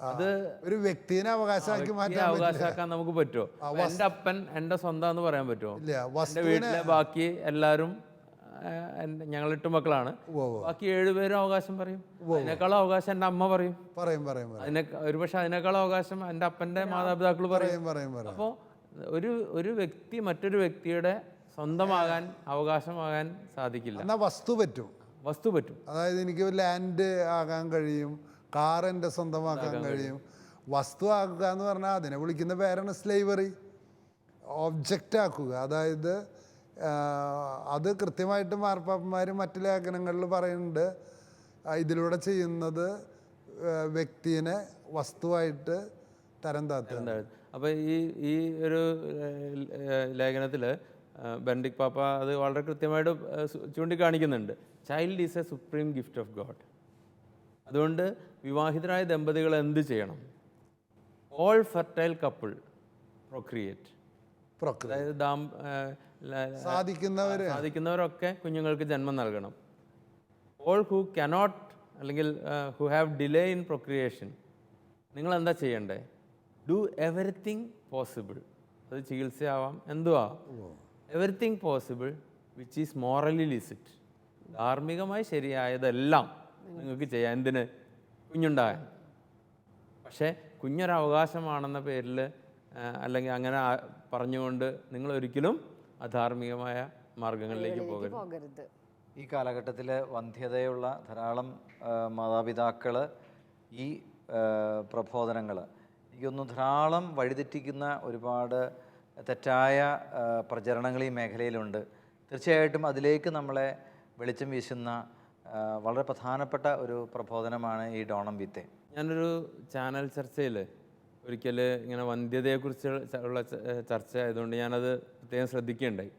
അത് ഒരു വ്യക്തിനെ അവകാശമാക്കി മാറ്റാൻ പറ്റില്ല. അവകാശമാക്കാൻ നമുക്ക് പറ്റുമോ? എന്റെ അപ്പൻ എന്റെ സ്വന്തം എന്ന് പറയാൻ പറ്റുമോ? ഇല്ല എന്റെ വീട്ടിലെ ബാക്കി എല്ലാരും ഞങ്ങൾ എട്ട് മക്കളാണ്. ബാക്കി ഏഴുപേരും അവകാശം പറയും. അതിനേക്കാളും അവകാശം എന്റെ അമ്മ പറയും. പറയും പറയും അതിനെ ഒരുപക്ഷെ അതിനേക്കാളും അവകാശം എന്റെ അപ്പന്റെ മാതാപിതാക്കൾ പറയും. പറയും പറയും പറയും. അപ്പോൾ ഒരു ഒരു വ്യക്തി മറ്റൊരു വ്യക്തിയുടെ സ്വന്തമാകാൻ അവകാശമാകാൻ സാധിക്കില്ല. എന്നാൽ വസ്തു പറ്റും. വസ്തു പറ്റും. അതായത് എനിക്ക് ലാൻഡ് ആകാൻ കഴിയും. കാർ എന്റെ സ്വന്തമാക്കാൻ കഴിയും. വസ്തു ആക്കുക എന്ന് പറഞ്ഞാൽ അതിനെ വിളിക്കുന്ന പേരാണ് സ്ലേവറി ഒബ്ജക്റ്റ് ആക്കുക. അതായത് അത് കൃത്യമായിട്ട് മാർപ്പാപ്പന്മാർ മറ്റ് ലേഖനങ്ങളിൽ പറയുന്നുണ്ട്. ഇതിലൂടെ ചെയ്യുന്നത് വ്യക്തിനെ വസ്തുവായിട്ട് തരം താത്തുക. അപ്പോൾ ഈ ഈ ഒരു ലേഖനത്തിൽ ബെൻഡിക് പാപ്പ അത് വളരെ കൃത്യമായിട്ട് ചൂണ്ടിക്കാണിക്കുന്നുണ്ട്. Child is a supreme gift of God അതുകൊണ്ട് വിവാഹിതരായ ദമ്പതികൾ എന്ത് ചെയ്യണം? ഓൾ ഫെർട്ടൈൽ കപ്പിൾ പ്രൊക്രിയേറ്റ് പ്രക്രിയ അതായത് ദാം സാധിക്കുന്നവർ സാധിക്കുന്നവരൊക്കെ കുഞ്ഞുങ്ങൾക്ക് ജന്മം നൽകണം. ഓൾ ഹു കനോട്ട് അല്ലെങ്കിൽ who have delay in procreation നിങ്ങൾ എന്താ ചെയ്യണ്ടേ? ഡു എവറിത്തിങ് പോസിബിൾ അത് ചികിത്സയാവാം എന്തുവാ everything possible which is morally licit ധാർമ്മികമായി ശരിയായതെല്ലാം നിങ്ങൾക്ക് ചെയ്യാം എന്തിന്? കുഞ്ഞുണ്ടാകാൻ പക്ഷേ കുഞ്ഞൊരവകാശമാണെന്ന പേരിൽ അല്ലെങ്കിൽ അങ്ങനെ പറഞ്ഞുകൊണ്ട് നിങ്ങൾ ഒരിക്കലും അധാർമികമായ മാർഗങ്ങളിലേക്ക് പോകരുത്. ഈ കാലഘട്ടത്തിൽ വന്ധ്യതയുള്ള ധാരാളം മാതാപിതാക്കൾ ഈ പ്രബോധനങ്ങൾ എനിക്കൊന്ന് ധാരാളം വഴിതെറ്റിക്കുന്ന ഒരുപാട് തെറ്റായ പ്രചരണങ്ങൾ ഈ മേഖലയിലുണ്ട്. തീർച്ചയായിട്ടും അതിലേക്ക് നമ്മളെ വെളിച്ചം വീശുന്ന വളരെ പ്രധാനപ്പെട്ട ഒരു പ്രബോധനമാണ് ഈ ഡോണം വിത്തെ. ഞാനൊരു ചാനൽ ചർച്ചയിൽ ഒരിക്കൽ ഇങ്ങനെ വന്ധ്യതയെക്കുറിച്ച് ഉള്ള ചർച്ച ആയതുകൊണ്ട് ഞാനത് പ്രത്യേകം ശ്രദ്ധിക്കുകയുണ്ടായി.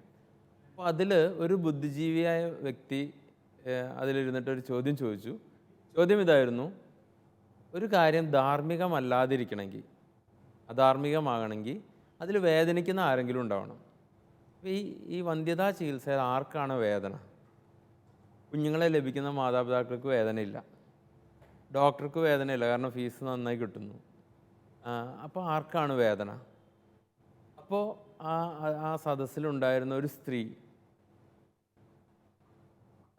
അപ്പോൾ അതിൽ ഒരു ബുദ്ധിജീവിയായ വ്യക്തി അതിലിരുന്നിട്ട് ഒരു ചോദ്യം ചോദിച്ചു. ചോദ്യം ഇതായിരുന്നു ഒരു കാര്യം ധാർമ്മികമല്ലാതിരിക്കണമെങ്കിൽ അധാർമികമാകണമെങ്കിൽ അതിൽ വേദനിക്കുന്ന ആരെങ്കിലും ഉണ്ടാവണം. ഈ ഈ വന്ധ്യതാ ചികിത്സയിൽ ആർക്കാണ് വേദന? കുഞ്ഞുങ്ങളെ ലഭിക്കുന്ന മാതാപിതാക്കൾക്ക് വേദനയില്ല. ഡോക്ടർക്ക് വേദനയില്ല. കാരണം ഫീസ് നന്നായി കിട്ടുന്നു. അപ്പോൾ ആർക്കാണ് വേദന? അപ്പോൾ ആ ആ- സദസ്സിലുണ്ടായിരുന്ന ഒരു സ്ത്രീ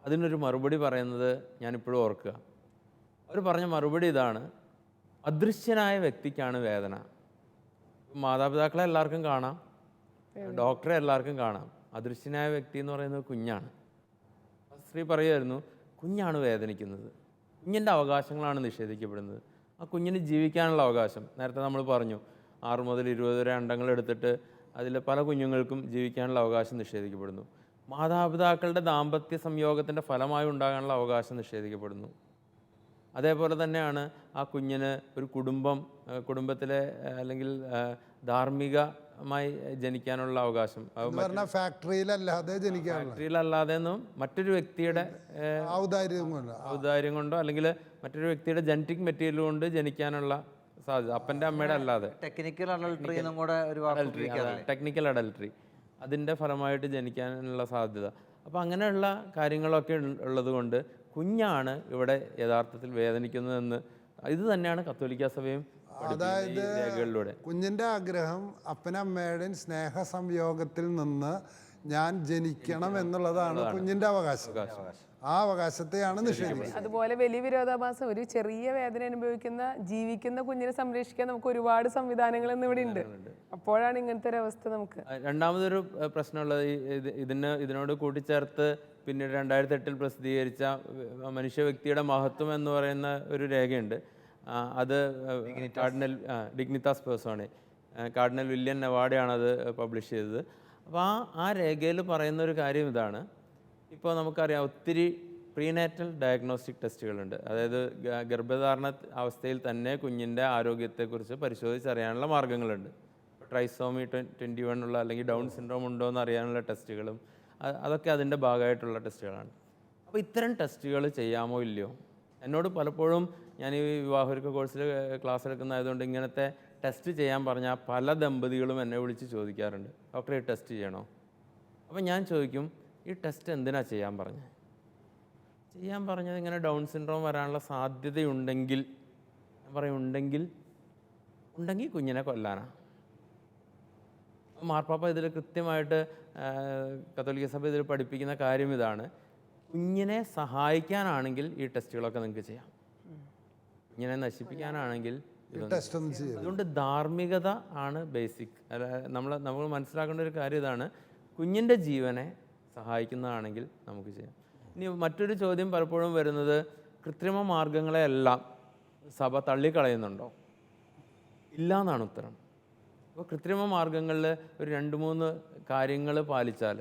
അതിനൊരു മറുപടി പറയുന്നത് ഞാനിപ്പോഴും ഓർക്കുക. അവർ പറഞ്ഞ മറുപടി ഇതാണ് അദൃശ്യനായ വ്യക്തിക്കാണ് വേദന. മാതാപിതാക്കളെ എല്ലാവർക്കും കാണാം. ഡോക്ടറെ എല്ലാവർക്കും കാണാം. അദൃശ്യനായ വ്യക്തി എന്ന് പറയുന്നത് കുഞ്ഞാണ്. സ്ത്രീ പറയുമായിരുന്നു കുഞ്ഞാണ് വേദനിക്കുന്നത്. കുഞ്ഞിന്റെ അവകാശങ്ങളാണ് നിഷേധിക്കപ്പെടുന്നത്. ആ കുഞ്ഞിന് ജീവിക്കാനുള്ള അവകാശം. നേരത്തെ നമ്മൾ പറഞ്ഞു ആറ് മുതൽ ഇരുപത് വരെ അണ്ടങ്ങൾ എടുത്തിട്ട് അതിൽ പല കുഞ്ഞുങ്ങൾക്കും ജീവിക്കാനുള്ള അവകാശം നിഷേധിക്കപ്പെടുന്നു. മാതാപിതാക്കളുടെ ദാമ്പത്യ സംയോഗത്തിന്റെ ഫലമായി ഉണ്ടാകാനുള്ള അവകാശം നിഷേധിക്കപ്പെടുന്നു. അതേപോലെ തന്നെയാണ് ആ കുഞ്ഞിന് ഒരു കുടുംബം കുടുംബത്തിലെ അല്ലെങ്കിൽ ധാർമ്മികമായി ജനിക്കാനുള്ള അവകാശം. ഫാക്ടറിയിലല്ലാതെ ജനിക്കാൻ ഫാക്ടറിയിലല്ലാതെ എന്നും മറ്റൊരു വ്യക്തിയുടെ ഔദാര്യം കൊണ്ടോ? ഔദാര്യം കൊണ്ടോ അല്ലെങ്കിൽ മറ്റൊരു വ്യക്തിയുടെ ജനറ്റിക് മെറ്റീരിയൽ കൊണ്ട് ജനിക്കാനുള്ള സാധ്യത അപ്പന്റെ അമ്മയുടെ അല്ലാതെ. ടെക്നിക്കൽ അഡൽട്രി എന്നും കൂടെ ഒരു വാക്ക് ടെക്നിക്കൽ അഡൽട്രി അതിന്റെ ഫലമായിട്ട് ജനിക്കാനുള്ള സാധ്യത. അപ്പോൾ അങ്ങനെയുള്ള കാര്യങ്ങളൊക്കെ ഉള്ളത് കൊണ്ട് കുഞ്ഞാണ് ഇവിടെ യഥാർത്ഥത്തിൽ വേദനിക്കുന്നതെന്ന്. ഇത് തന്നെയാണ് കത്തോലിക്ക സഭയും അതായത് കുഞ്ഞിന്റെ ആഗ്രഹം അപ്പനമ്മയുടെയും സ്നേഹ സംയോഗത്തിൽ നിന്ന് ഞാൻ ജനിക്കണം എന്നുള്ളതാണ് കുഞ്ഞിന്റെ അവകാശം. ആ അവകാശത്തെയാണ് നിഷേധിക്കുന്നത്. അതുപോലെ വലിയ വിരോധാഭാസം ഒരു ചെറിയ വേദന അനുഭവിക്കുന്ന ജീവിക്കുന്ന കുഞ്ഞിനെ സംരക്ഷിക്കാൻ നമുക്ക് ഒരുപാട് സംവിധാനങ്ങൾ ഇന്ന് ഇവിടെ ഉണ്ട്. അപ്പോഴാണ് ഇങ്ങനത്തെ ഒരു അവസ്ഥ നമുക്ക്. രണ്ടാമതൊരു പ്രശ്നമുള്ളത് ഇതിന് ഇതിനോട് കൂട്ടിച്ചേർത്ത് പിന്നീട് രണ്ടായിരത്തി എട്ടിൽ പ്രസിദ്ധീകരിച്ച മനുഷ്യ വ്യക്തിയുടെ മഹത്വം എന്ന് പറയുന്ന ഒരു രേഖയുണ്ട്. അത് cardinal Dignitas Personae cardinal William നെവാഡയാണ് അത് പബ്ലിഷ് ചെയ്തത്. അപ്പോൾ ആ ആ രേഖയിൽ പറയുന്ന ഒരു കാര്യം ഇതാണ്. ഇപ്പോൾ നമുക്കറിയാം ഒത്തിരി പ്രീനാറ്റൽ ഡയഗ്നോസ്റ്റിക് ടെസ്റ്റുകളുണ്ട്. അതായത് ഗർഭധാരണ അവസ്ഥയിൽ തന്നെ കുഞ്ഞിന്റെ ആരോഗ്യത്തെക്കുറിച്ച് പരിശോധിച്ചറിയാനുള്ള മാർഗങ്ങളുണ്ട് ട്രൈസോമി ട്വൻ ട്വന്റി വൺ ഉള്ള അല്ലെങ്കിൽ ഡൗൺ സിൻഡ്രോം ഉണ്ടോ എന്ന് അറിയാനുള്ള ടെസ്റ്റുകളും അതൊക്കെ അതിന്റെ ഭാഗമായിട്ടുള്ള ടെസ്റ്റുകളാണ്. അപ്പോൾ ഇത്തരം ടെസ്റ്റുകൾ ചെയ്യാമോ ഇല്ലയോ? എന്നോട് പലപ്പോഴും ഞാൻ ഈ വിവാഹൊരുക്ക കോഴ്സിൽ ക്ലാസ് എടുക്കുന്നതായതുകൊണ്ട് ഇങ്ങനത്തെ ടെസ്റ്റ് ചെയ്യാൻ പറഞ്ഞാൽ പല ദമ്പതികളും എന്നെ വിളിച്ച് ചോദിക്കാറുണ്ട്. ഡോക്ടറെ ഈ ടെസ്റ്റ് ചെയ്യണോ? അപ്പോൾ ഞാൻ ചോദിക്കും ഈ ടെസ്റ്റ് എന്തിനാ ചെയ്യാൻ പറഞ്ഞത് ചെയ്യാൻ പറഞ്ഞത് ഇങ്ങനെ ഡൗൺ സിൻഡ്രോം വരാനുള്ള സാധ്യതയുണ്ടെങ്കിൽ ഞാൻ പറയും ഉണ്ടെങ്കിൽ ഉണ്ടെങ്കിൽ കുഞ്ഞിനെ കൊല്ലാനാ. മാർപ്പാപ്പ ഇതിൽ കൃത്യമായിട്ട് കത്തോലിക്ക സഭ ഇതിൽ പഠിപ്പിക്കുന്ന കാര്യം ഇതാണ്. കുഞ്ഞിനെ സഹായിക്കാനാണെങ്കിൽ ഈ ടെസ്റ്റുകളൊക്കെ നിങ്ങൾക്ക് ചെയ്യാം. കുഞ്ഞിനെ നശിപ്പിക്കാനാണെങ്കിൽ അതുകൊണ്ട് ധാർമ്മികത ആണ് ബേസിക് അല്ല നമ്മൾ നമ്മൾ മനസ്സിലാക്കേണ്ട ഒരു കാര്യം ഇതാണ്. കുഞ്ഞിന്റെ ജീവനെ സഹായിക്കുന്നതാണെങ്കിൽ നമുക്ക് ചെയ്യാം. ഇനി മറ്റൊരു ചോദ്യം പലപ്പോഴും വരുന്നത് കൃത്രിമ മാർഗങ്ങളെയെല്ലാം സഭ തള്ളിക്കളയുന്നുണ്ടോ? ഇല്ല എന്നാണ് ഉത്തരം. അപ്പോൾ കൃത്രിമ മാർഗങ്ങളിൽ ഒരു രണ്ട് മൂന്ന് കാര്യങ്ങൾ പാലിച്ചാൽ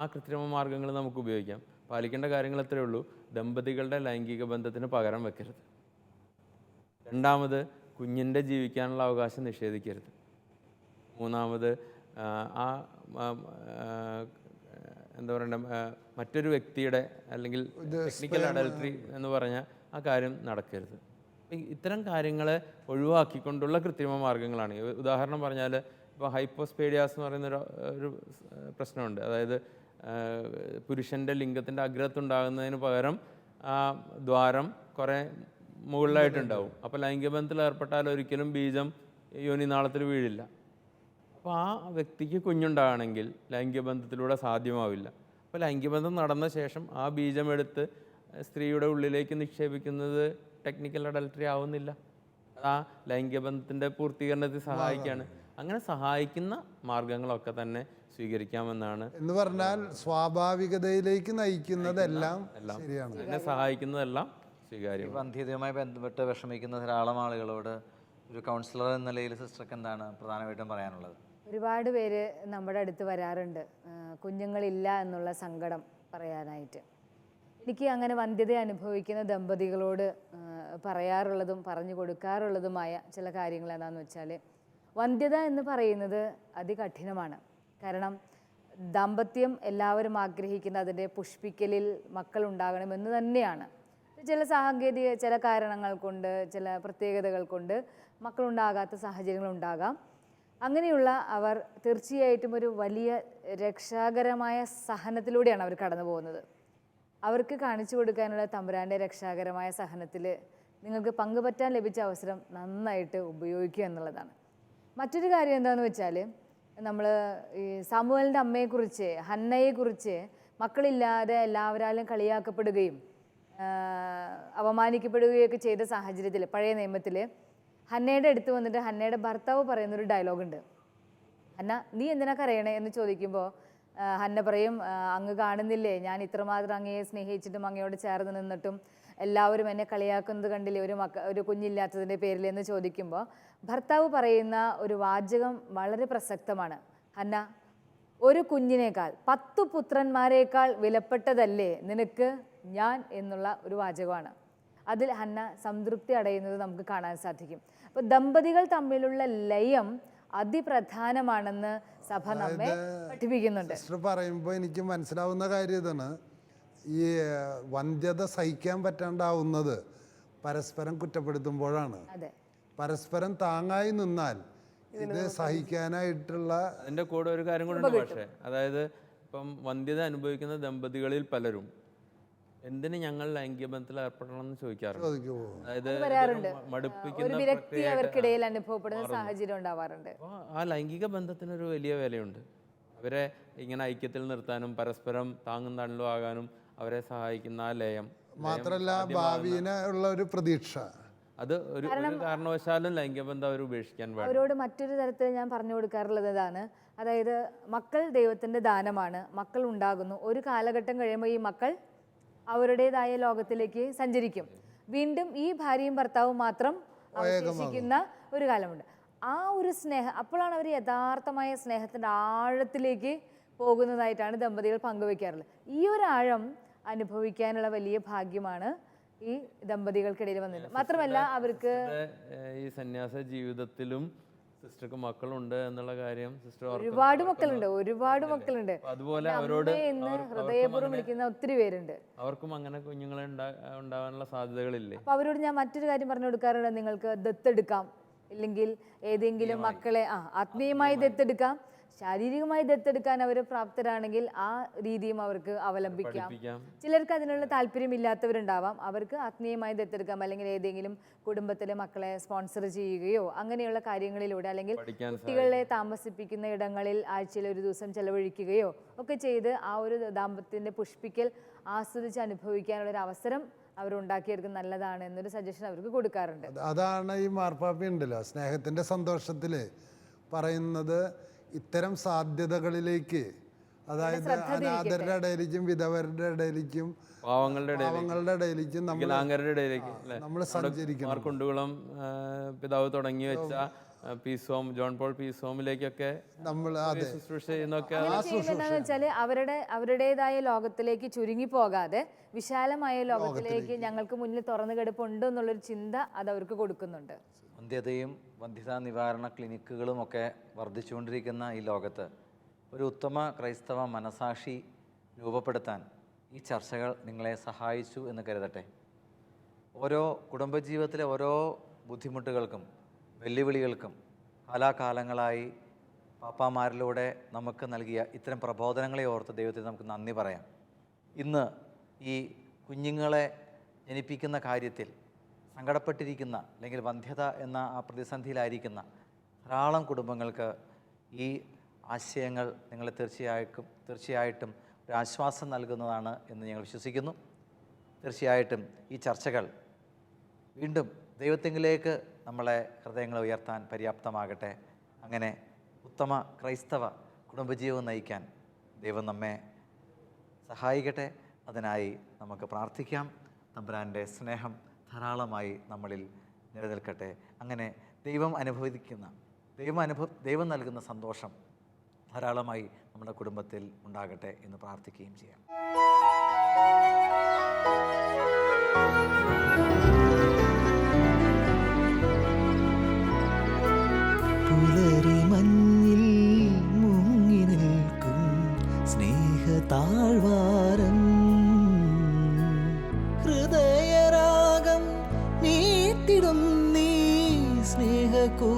ആ കൃത്രിമ മാർഗങ്ങൾ നമുക്ക് ഉപയോഗിക്കാം. പാലിക്കേണ്ട കാര്യങ്ങൾ എത്രയേ ഉള്ളൂ. ദമ്പതികളുടെ ലൈംഗിക ബന്ധത്തിന് പകരം വെക്കരുത്. രണ്ടാമത് കുഞ്ഞിന്റെ ജീവിക്കാനുള്ള അവകാശം നിഷേധിക്കരുത്. മൂന്നാമത് ആ, എന്താ പറയണ്ട മറ്റൊരു വ്യക്തിയുടെ അല്ലെങ്കിൽ ടെക്നിക്കൽ അഡൽട്രി എന്ന് പറഞ്ഞ ആ കാര്യം നടക്കരുത്. ഇത്തരം കാര്യങ്ങളെ ഒഴിവാക്കിക്കൊണ്ടുള്ള കൃത്രിമ മാർഗങ്ങളാണ്. ഉദാഹരണം പറഞ്ഞാൽ ഇപ്പോൾ ഹൈപ്പോസ്പേഡിയാസ് എന്ന് പറയുന്ന ഒരു പ്രശ്നമുണ്ട്. അതായത് പുരുഷന്റെ ലിംഗത്തിന്റെ അഗ്രത്തുണ്ടാകുന്നതിന് പകരം ആ ദ്വാരം കുറേ മുകളിലായിട്ടുണ്ടാവും. അപ്പോൾ ലൈംഗിക ബന്ധത്തിൽ ഏർപ്പെട്ടാൽ ഒരിക്കലും ബീജം യോനിനാളത്തിൽ വീഴില്ല. അപ്പോൾ ആ വ്യക്തിക്ക് കുഞ്ഞുണ്ടാകണമെങ്കിൽ ലൈംഗിക ബന്ധത്തിലൂടെ സാധ്യമാവില്ല. അപ്പോൾ ലൈംഗിക ബന്ധം നടന്ന ശേഷം ആ ബീജം ബീജമെടുത്ത് സ്ത്രീയുടെ ഉള്ളിലേക്ക് നിക്ഷേപിക്കുന്നത് ടെക്നിക്കൽ അഡൽട്ടറി ആവുന്നില്ല. അത് ആ ലൈംഗിക ബന്ധത്തിന്റെ പൂർത്തീകരണത്തിൽ സഹായിക്കുകയാണ് അങ്ങനെ സഹായിക്കുന്ന മാർഗങ്ങളൊക്കെ തന്നെ സ്വീകരിക്കാമെന്നാണ്. എന്ന് പറഞ്ഞാൽ സ്വാഭാവികതയിലേക്ക് നയിക്കുന്നതെല്ലാം ശരിയാണ്. എന്നെ സഹായിക്കുന്നതെല്ലാം സ്വീകാര്യം വന്ധ്യതയുമായി ബന്ധപ്പെട്ട് വിഷമിക്കുന്ന ധാരാളം ആളുകളോട് ഒരു കൗൺസിലർ എന്ന നിലയിൽ സിസ്റ്റർക്ക് എന്താണ് പ്രധാനമായിട്ടും പറയാനുള്ളത്? ഒരുപാട് പേര് നമ്മുടെ അടുത്ത് വരാറുണ്ട്. കുഞ്ഞുങ്ങളില്ല എന്നുള്ള സങ്കടം പറയാനായിട്ട്. എനിക്ക് അങ്ങനെ വന്ധ്യത അനുഭവിക്കുന്ന ദമ്പതികളോട് പറയാറുള്ളതും പറഞ്ഞു കൊടുക്കാറുള്ളതുമായ ചില കാര്യങ്ങൾ എന്താണെന്ന് വെച്ചാൽ വന്ധ്യത എന്ന് പറയുന്നത് അതികഠിനമാണ്. കാരണം ദാമ്പത്യം എല്ലാവരും ആഗ്രഹിക്കുന്ന അതിന്റെ പുഷ്പിക്കലിൽ മക്കൾ ഉണ്ടാകണമെന്ന് തന്നെയാണ്. ചില സാങ്കേതിക ചില കാരണങ്ങൾ കൊണ്ട് ചില പ്രത്യേകതകൾ കൊണ്ട് മക്കളുണ്ടാകാത്ത സാഹചര്യങ്ങളുണ്ടാകാം അങ്ങനെയുള്ള അവർ തീർച്ചയായിട്ടും ഒരു വലിയ രക്ഷാകരമായ സഹനത്തിലൂടെയാണ് അവർ കടന്നു പോകുന്നത് അവർക്ക് കാണിച്ചു കൊടുക്കാനുള്ള തമ്പുരാന്റെ രക്ഷാകരമായ സഹനത്തിൽ നിങ്ങൾക്ക് പങ്കുപറ്റാൻ ലഭിച്ച അവസരം നന്നായിട്ട് ഉപയോഗിക്കുക എന്നുള്ളതാണ്. മറ്റൊരു കാര്യം എന്താണെന്ന് വെച്ചാൽ നമ്മൾ ഈ സാമുവലിന്റെ അമ്മയെക്കുറിച്ച് ഹന്നയെക്കുറിച്ച് മക്കളില്ലാതെ എല്ലാവരാലും കളിയാക്കപ്പെടുകയും അവമാനിക്കപ്പെടുകയൊക്കെ ചെയ്ത സാഹചര്യത്തിൽ പഴയ നിയമത്തിൽ ഹന്നയുടെ അടുത്ത് വന്നിട്ട് ഹന്നയുടെ ഭർത്താവ് പറയുന്നൊരു ഡയലോഗുണ്ട്. ഹന്ന നീ എന്തിനാ കരയണേ എന്ന് ചോദിക്കുമ്പോൾ ഹന്ന പറയും "ആ, അങ്ങ് കാണുന്നില്ലേ? ഞാൻ ഇത്രമാത്രം അങ്ങയെ സ്നേഹിച്ചിട്ടും അങ്ങയോട് ചേർന്ന് നിന്നിട്ടും എല്ലാവരും എന്നെ കളിയാക്കുന്നത് കണ്ടില്ലേ? ഒരു മക്ക ഒരു കുഞ്ഞില്ലാത്തതിന്റെ പേരിൽ എന്ന് ചോദിക്കുമ്പോൾ ഭർത്താവ് പറയുന്ന ഒരു വാചകം വളരെ പ്രസക്തമാണ്. ഹന്ന ഒരു കുഞ്ഞിനേക്കാൾ പത്തു പുത്രന്മാരേക്കാൾ വിലപ്പെട്ടതല്ലേ നിനക്ക് ഞാൻ എന്നുള്ള ഒരു വാചകമാണ്. അതിൽ ഹന്ന സംതൃപ്തി അടയുന്നത് നമുക്ക് കാണാൻ സാധിക്കും. അപ്പോൾ ദമ്പതികൾ തമ്മിലുള്ള ലയം അതിപ്രധാനമാണെന്ന് സഭ നമ്മെ പഠിപ്പിക്കുന്നുണ്ട്. സിസ്റ്റർ പറയുമ്പോൾ എനിക്ക് മനസ്സിലാവുന്ന കാര്യം ഇതാണ്. ഈ വന്ധ്യത സഹിക്കാൻ പറ്റാണ്ടാവുന്നത് പരസ്പരം കുറ്റപ്പെടുത്തുമ്പോഴാണ്. അതെ. പരസ്പരം താങ്ങായി നിന്നാൽ ഇത് സഹിക്കാനായിട്ടുള്ള അതിന്റെ കൂടെ ഒരു കാര്യം കൂടെ പക്ഷേ. അതായത് ഇപ്പം വന്ധ്യത അനുഭവിക്കുന്ന ദമ്പതികളിൽ പലരും എന്തിന് ഞങ്ങൾ ലൈംഗിക ബന്ധത്തിൽ ഏർപ്പെടണം എന്ന് ചോദിക്കാറുണ്ട് ചോദിക്കുമോ അതായത് മടുപ്പിക്കുന്ന ഒരു വിരക്തി അവർക്കിടയിൽ അനുഭവപ്പെടുന്ന സാഹചര്യം ഉണ്ടാവാറുണ്ട്. ആ ലൈംഗിക ബന്ധത്തിന് ഒരു വലിയ വിലയുണ്ട്. അവരെ ഇങ്ങനെ ഐക്യത്തിൽ നിർത്താനും പരസ്പരം താങ്ങും തണലും ആകാനും അവരെ സഹായിക്കുന്ന ആ ലയം മാത്രല്ല ഭാവിനെ ഉള്ള ഒരു പ്രതീക്ഷ. അത് ഒരു ഒരു കാരണവശാലും ലൈംഗിക ബന്ധം അവർ ഉപേക്ഷിക്കാൻ പാടില്ല. അവരോട് മറ്റൊരു തരത്തിൽ ഞാൻ പറഞ്ഞു കൊടുക്കാറുള്ളത് ഇതാണ്. അതായത് മക്കൾ ദൈവത്തിന്റെ ദാനമാണ്. മക്കൾ ഉണ്ടാകുന്നു. ഒരു കാലഘട്ടം കഴിയുമ്പോൾ ഈ മക്കൾ അവരുടേതായ ലോകത്തിലേക്ക് സഞ്ചരിക്കും. വീണ്ടും ഈ ഭാര്യയും ഭർത്താവും മാത്രം അവശേഷിക്കുന്ന ഒരു കാലമുണ്ട്. ആ ഒരു സ്നേഹം അപ്പോഴാണ് അവർ യഥാർത്ഥമായ സ്നേഹത്തിന്റെ ആഴത്തിലേക്ക് പോകുന്നതായിട്ടാണ് ദമ്പതികൾ പങ്കുവെക്കാറുള്ളത്. ഈ ഒരു ആഴം അനുഭവിക്കാനുള്ള വലിയ ഭാഗ്യമാണ് ഈ ദമ്പതികൾക്കിടയിൽ വന്നത്. മാത്രമല്ല അവർക്ക് ഈ സന്യാസ ജീവിതത്തിലും സിസ്റ്റർക്ക് മക്കളുണ്ട് എന്നുള്ള കാര്യം സിസ്റ്റർ ഒരുപാട് മക്കളുണ്ട് ഒരുപാട് മക്കളുണ്ട്. അതുപോലെ അവരോട് ഹൃദയപൂർവം വിളിക്കുന്ന ഒത്തിരി പേരുണ്ട്. അവർക്കും അങ്ങനെ കുഞ്ഞുങ്ങളെ ഉണ്ടാവാനുള്ള സാധ്യതകളില്ലേ? അപ്പൊ അവരോട് ഞാൻ മറ്റൊരു കാര്യം പറഞ്ഞു കൊടുക്കാറുണ്ട്. നിങ്ങൾക്ക് ദത്തെടുക്കാം. ഇല്ലെങ്കിൽ ഏതെങ്കിലും മക്കളെ ആ ആത്മീയമായി. ദത്തെടുക്കാം. ശാരീരികമായി ദത്തെടുക്കാൻ അവർ പ്രാപ്തരാണെങ്കിൽ ആ രീതിയും അവർക്ക് അവലംബിക്കാം. ചിലർക്ക് അതിനുള്ള താല്പര്യമില്ലാത്തവരുണ്ടാവാം. അവർക്ക് ആത്മീയമായി ദത്തെടുക്കാം. അല്ലെങ്കിൽ ഏതെങ്കിലും കുടുംബത്തിലെ മക്കളെ സ്പോൺസർ ചെയ്യുകയോ അങ്ങനെയുള്ള കാര്യങ്ങളിലൂടെ അല്ലെങ്കിൽ കുട്ടികളെ താമസിപ്പിക്കുന്ന ഇടങ്ങളിൽ ആഴ്ചയിൽ ഒരു ദിവസം ചെലവഴിക്കുകയോ ഒക്കെ ചെയ്ത് ആ ഒരു ദാമ്പത്യത്തിന്റെ പുഷ്പിക്കൽ ആസ്വദിച്ച് അനുഭവിക്കാനുള്ള ഒരു അവസരം അവർ ഉണ്ടാക്കിയവർക്ക് നല്ലതാണ് എന്നൊരു സജഷൻ അവർക്ക് കൊടുക്കാറുണ്ട്. അതാണ് ഈ മാർപ്പാപ്പി ഉണ്ടല്ലോ. സ്നേഹത്തിന്റെ സന്തോഷത്തിൽ പറയുന്നത് ഇത്തരം സാധ്യതകളിലേക്ക് അതായത് അനാഥരുടെ ഇടയിലേക്കും വിധവരുടെ ഇടയിലേക്കും പാവങ്ങളുടെ ഇടയിലേക്കും നമ്മൾ വികലാംഗരുടെ ഇടയിലേക്ക് നമ്മൾ സഞ്ചരിക്കണം. മാർക്കുണ്ടുകുളം പിതാവ് തുടങ്ങി വെച്ച ആ, സോം ജോൺ പോൾ പി സോമിലേക്കൊക്കെ നമ്മൾ ശുശ്രൂഷ ചെയ്യുന്നൊക്കെ വെച്ചാൽ അവരുടെ അവരുടേതായ ലോകത്തിലേക്ക് ചുരുങ്ങി പോകാതെ വിശാലമായ ലോകത്തിലേക്ക് ഞങ്ങൾക്ക് മുന്നിൽ തുറന്നു കിടപ്പുണ്ട് എന്നുള്ളൊരു ചിന്ത അത് അവർക്ക് കൊടുക്കുന്നുണ്ട്. വന്ധ്യതയും വന്ധ്യതാ നിവാരണ ക്ലിനിക്കുകളും ഒക്കെ വർദ്ധിച്ചുകൊണ്ടിരിക്കുന്ന ഈ ലോകത്ത് ഒരു ഉത്തമ ക്രൈസ്തവ മനസാക്ഷി രൂപപ്പെടുത്താൻ ഈ ചർച്ചകൾ നിങ്ങളെ സഹായിച്ചു എന്ന് കരുതട്ടെ. ഓരോ കുടുംബജീവിതത്തിലെ ഓരോ ബുദ്ധിമുട്ടുകൾക്കും വെല്ലുവിളികൾക്കും കാലാകാലങ്ങളായി പാപ്പാമാരിലൂടെ നമുക്ക് നൽകിയ ഇത്തരം പ്രബോധനങ്ങളെ ഓർത്ത് ദൈവത്തിന് നമുക്ക് നന്ദി പറയാം. ഇന്ന് ഈ കുഞ്ഞുങ്ങളെ ജനിപ്പിക്കുന്ന കാര്യത്തിൽ സങ്കടപ്പെട്ടിരിക്കുന്ന അല്ലെങ്കിൽ വന്ധ്യത എന്ന ആ പ്രതിസന്ധിയിലായിരിക്കുന്ന ധാരാളം കുടുംബങ്ങൾക്ക് ഈ ആശയങ്ങൾ നിങ്ങളെ തീർച്ചയായിട്ടും തീർച്ചയായിട്ടും ഒരു ആശ്വാസം നൽകുന്നതാണ് എന്ന് ഞങ്ങൾ വിശ്വസിക്കുന്നു. തീർച്ചയായിട്ടും ഈ ചർച്ചകൾ വീണ്ടും ദൈവത്തെങ്കിലേക്ക് നമ്മളെ ഹൃദയങ്ങളെ ഉയർത്താൻ പര്യാപ്തമാകട്ടെ. അങ്ങനെ ഉത്തമ ക്രൈസ്തവ കുടുംബജീവിതം നയിക്കാൻ ദൈവം നമ്മെ സഹായിക്കട്ടെ. അതിനായി നമുക്ക് പ്രാർത്ഥിക്കാം. തമ്പുരാന്റെ സ്നേഹം ധാരാളമായി നമ്മളിൽ നിലനിൽക്കട്ടെ. അങ്ങനെ ദൈവം അനുഭവിക്കുന്ന ദൈവം അനുഭവ ദൈവം നൽകുന്ന സന്തോഷം ധാരാളമായി നമ്മുടെ കുടുംബത്തിൽ ഉണ്ടാകട്ടെ എന്ന് പ്രാർത്ഥിക്കുകയും ചെയ്യാം. സ്നേഹതാഴ്വാരം ഹൃദയരാഗം നീട്ടിടും നീ സ്നേഹക്കൂ